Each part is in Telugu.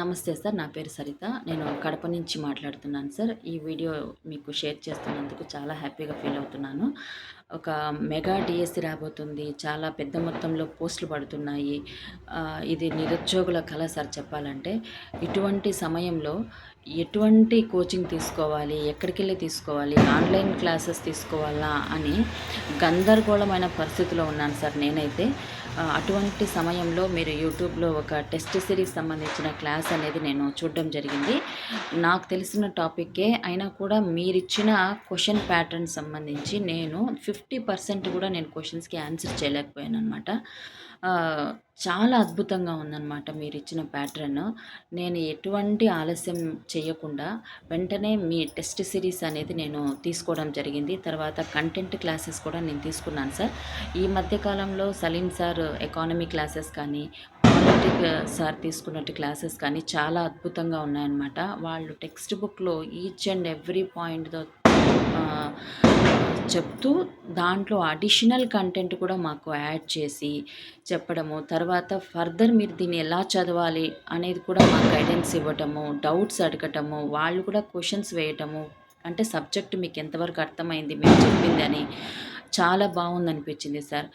నమస్తే సార్ నా పేరు సరిత. నేను కడప నుంచి మాట్లాడుతున్నాను సార్. ఈ వీడియో మీకు షేర్ చేస్తున్నందుకు చాలా హ్యాపీగా ఫీల్ అవుతున్నాను. ఒక మెగా డిఎస్సి రాబోతుంది. చాలా పెద్ద మొత్తంలో పోస్టులు పడుతున్నాయి. ఇది నిరుద్యోగుల కళ సార్ చెప్పాలంటే. ఇటువంటి సమయంలో ఎటువంటి కోచింగ్ తీసుకోవాలి ఎక్కడికి వెళ్ళి తీసుకోవాలి ఆన్లైన్ క్లాసెస్ తీసుకోవాలా అని గందరగోళమైన పరిస్థితిలో ఉన్నాను సార్ నేనైతే. అటువంటి సమయంలో మీరు యూట్యూబ్లో ఒక టెస్ట్ సిరీస్ సంబంధించిన క్లాస్ అనేది నేను చూడడం జరిగింది. నాకు తెలిసిన టాపిక్కే అయినా కూడా మీరిచ్చిన క్వశ్చన్ ప్యాటర్న్ సంబంధించి నేను ఫిఫ్టీ పర్సెంట్ కూడా నేను క్వశ్చన్స్కి ఆన్సర్ చేయలేకపోయాను అనమాట చాలా అద్భుతంగా ఉందన్నమాట మీరు ఇచ్చిన ప్యాటర్న్. నేను ఎటువంటి ఆలస్యం చేయకుండా వెంటనే మీ టెస్ట్ సిరీస్ అనేది నేను తీసుకోవడం జరిగింది. తర్వాత కంటెంట్ క్లాసెస్ కూడా నేను తీసుకున్నాను సార్. ఈ మధ్యకాలంలో సలీం సార్ ఎకానమీ క్లాసెస్ కానీ పాలిటిక్ సార్ తీసుకున్నట్టు క్లాసెస్ కానీ చాలా అద్భుతంగా ఉన్నాయన్నమాట. వాళ్ళు టెక్స్ట్ బుక్లో ఈచ్ అండ్ ఎవ్రీ పాయింట్తో చెప్తూ దాంట్లో అడిషనల్ కంటెంట్ కూడా మాకు యాడ్ చేసి చెప్పడము తర్వాత ఫర్దర్ మీరు దీన్ని ఎలా చదవాలి అనేది కూడా మాకు గైడెన్స్ ఇవ్వటము డౌట్స్ అడగటము వాళ్ళు కూడా క్వశ్చన్స్ వేయటము అంటే సబ్జెక్ట్ మీకు ఎంతవరకు అర్థమైంది మేము చెప్పింది అని చాలా బాగుంది అనిపించింది సార్.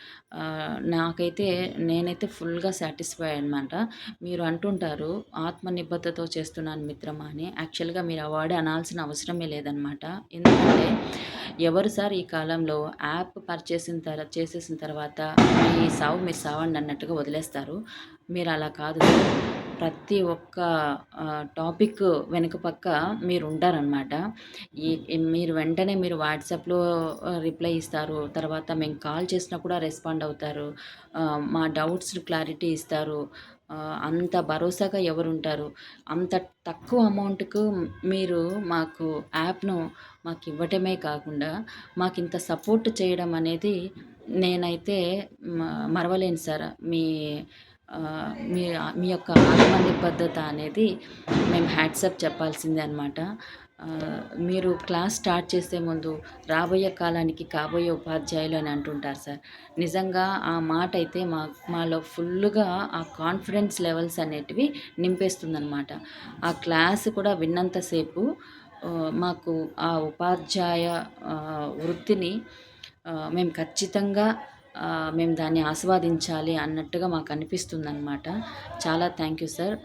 నాకైతే నేనైతే ఫుల్గా సాటిస్ఫై అనమాట మీరు అంటుంటారు ఆత్మ నిబద్ధతో చేస్తున్నాను మిత్రమా అని. యాక్చువల్గా మీరు అవార్డు అనాల్సిన అవసరమే లేదనమాట ఎందుకంటే ఎవరు సార్ ఈ కాలంలో యాప్ పర్చేసిన తర్వాత చేసేసిన తర్వాత మీ సావు మీరు సావండి అన్నట్టుగా వదిలేస్తారు? మీరు అలా కాదు ప్రతి ఒక్క టాపిక్ వెనుక పక్క మీరు ఉంటారనమాట ఈ మీరు వెంటనే మీరు వాట్సాప్లో రిప్లై ఇస్తారు. తర్వాత మేము కాల్ చేసినా కూడా రెస్పాండ్ అవుతారు. మా డౌట్స్ క్లారిటీ ఇస్తారు. అంత భరోసాగా ఎవరుంటారు? అంత తక్కువ అమౌంట్కు మీరు మాకు యాప్ను మాకు ఇవ్వటమే కాకుండా మాకు ఇంత సపోర్ట్ చేయడం అనేది నేనైతే మ- మరవలేను సార్. మీ మీ మీ యొక్క ఆత్మ నిబద్ధత అనేది మేము హ్యాట్సప్ చెప్పాల్సిందే అనమాట మీరు క్లాస్ స్టార్ట్ చేసే ముందు రాబోయే కాలానికి కాబోయే ఉపాధ్యాయులు అని అంటుంటారు సార్. నిజంగా ఆ మాట అయితే మా మాలో ఫుల్గా ఆ కాన్ఫిడెన్స్ లెవెల్స్ అనేటివి నింపేస్తుందనమాట ఆ క్లాస్ కూడా విన్నంతసేపు మాకు ఆ ఉపాధ్యాయ వృత్తిని మేము ఖచ్చితంగా మేము దాన్ని ఆస్వాదించాలి అన్నట్టుగా మాకు అనిపిస్తుంది అనమాట చాలా థ్యాంక్ యూ సార్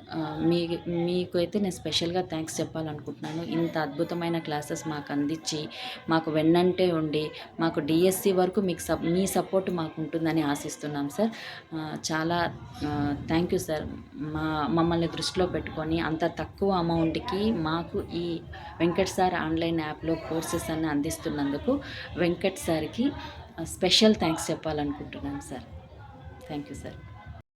మీ మీకు అయితే నేను స్పెషల్గా థ్యాంక్స్ చెప్పాలనుకుంటున్నాను. ఇంత అద్భుతమైన క్లాసెస్ మాకు అందించి మాకు వెన్నంటే ఉండి మాకు డిఎస్సి వరకు మీకు సప్ మీ సపోర్ట్ మాకు ఉంటుందని ఆశిస్తున్నాం సార్ చాలా థ్యాంక్ యూ సార్ మా మమ్మల్ని దృష్టిలో పెట్టుకొని అంత తక్కువ అమౌంట్కి మాకు ఈ వెంకట్ సార్ ఆన్లైన్ యాప్లో కోర్సెస్ అన్ని అందిస్తున్నందుకు వెంకట్ సార్కి స్పెషల్ థ్యాంక్స్ చెప్పాలనుకుంటున్నాను సార్. Thank you sir.